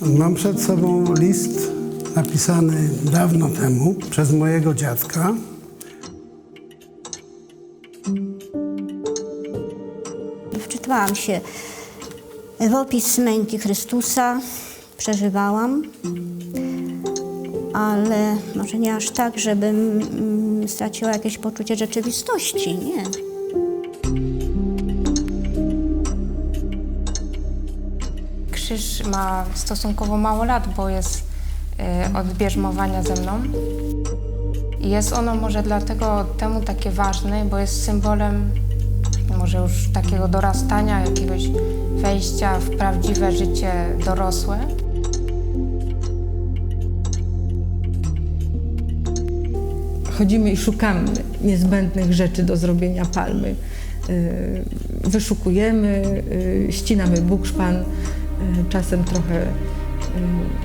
Mam przed sobą list napisany dawno temu przez mojego dziadka. Wczytywałam się w opis męki Chrystusa, przeżywałam, ale może nie aż tak, żebym mm, straciła jakieś poczucie rzeczywistości, nie. Krzyż ma stosunkowo mało lat, bo jest y, od bierzmowania ze mną. I jest ono może dlatego temu takie ważne, bo jest symbolem może już takiego dorastania, jakiegoś wejścia w prawdziwe życie dorosłe. chodzimy i szukamy niezbędnych rzeczy do zrobienia palmy. Y, Wyszukujemy, y, ścinamy bukszpan, czasem trochę y,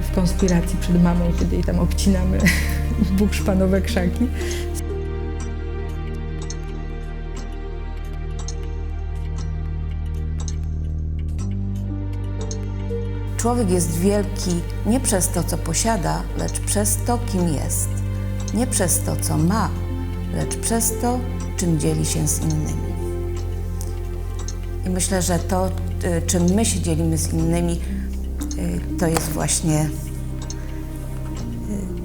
w konspiracji przed mamą, kiedy jej tam obcinamy bukszpanowe krzaki. Człowiek jest wielki nie przez to, co posiada, lecz przez to, kim jest. Nie przez to, co ma, lecz przez to, czym dzieli się z innymi. I myślę, że to, y, czym my się dzielimy z innymi, y, to jest właśnie y,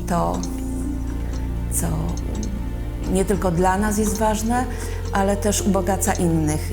to, co nie tylko dla nas jest ważne, ale też ubogaca innych